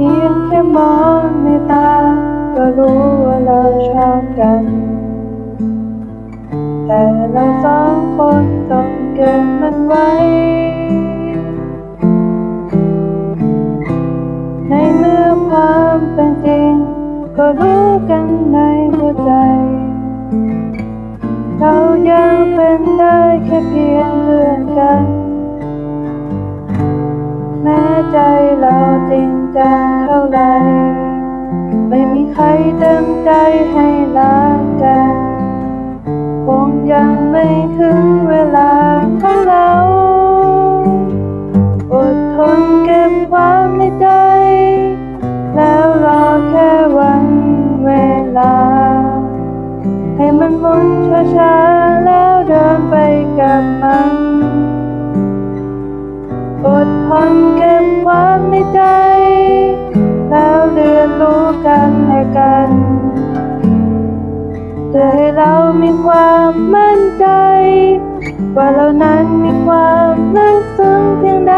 พียงแค่มองในตา ก็รู้ว่าเราชอบกัน แต่เราสองคนต้องเก็บมันไว้ ในเมื่อความเป็นจริง ก็รู้กันในหัวใจ เรายังเป็นได้แค่เพียงเพื่อนกัน ม่มีใครเต็มใจให้รักกัน คงยังไม่ถึงเวลาของเรา อดทนเก็บความในใจ แล้วรอแค่วันเวลา ให้มันหมุนช้าๆ ความมั่นใจ ว่าเรานั้นมีความลึกซึ้งเพียงใด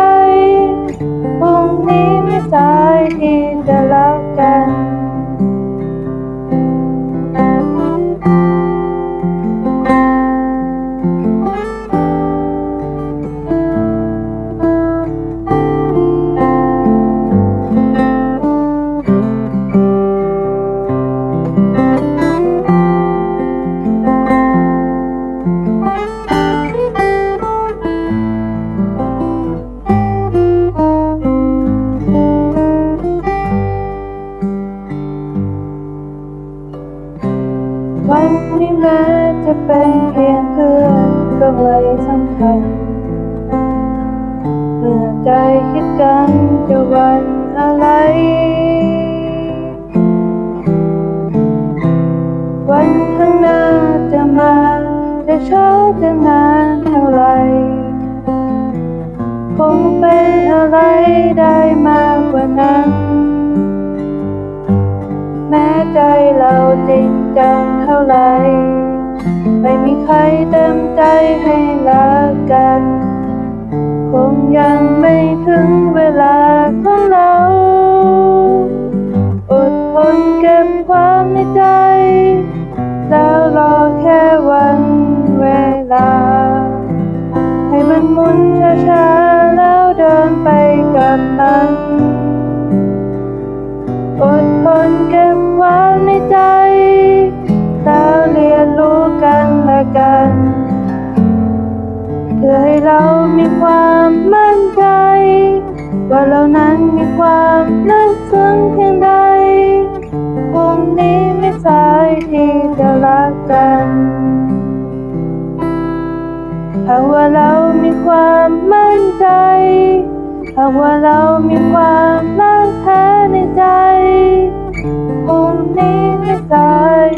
วันนี้แม้จะเป็นเพียงเพื่อนก็ไม่สำคัญเมื่อใจคิดกันจะวันอะไร วันข้างหน้าจะมาจะช้าจะนานเท่าไรคงเป็นอะไรได้มากกว่านั้น แม้ใจ จริงจังเท่าไหรไม่มีใครเต็มใจให้ กัน เพื่อให้เรามีความมั่นใจ ว่าเรานั้นมีความลึกซึ้งเพียงใดคงนี้ไม่สายที่จะรักกันหากว่าเรามีความมั่นใจหากว่าเรามีความรักแท้ในใจคงนี้ไม่สาย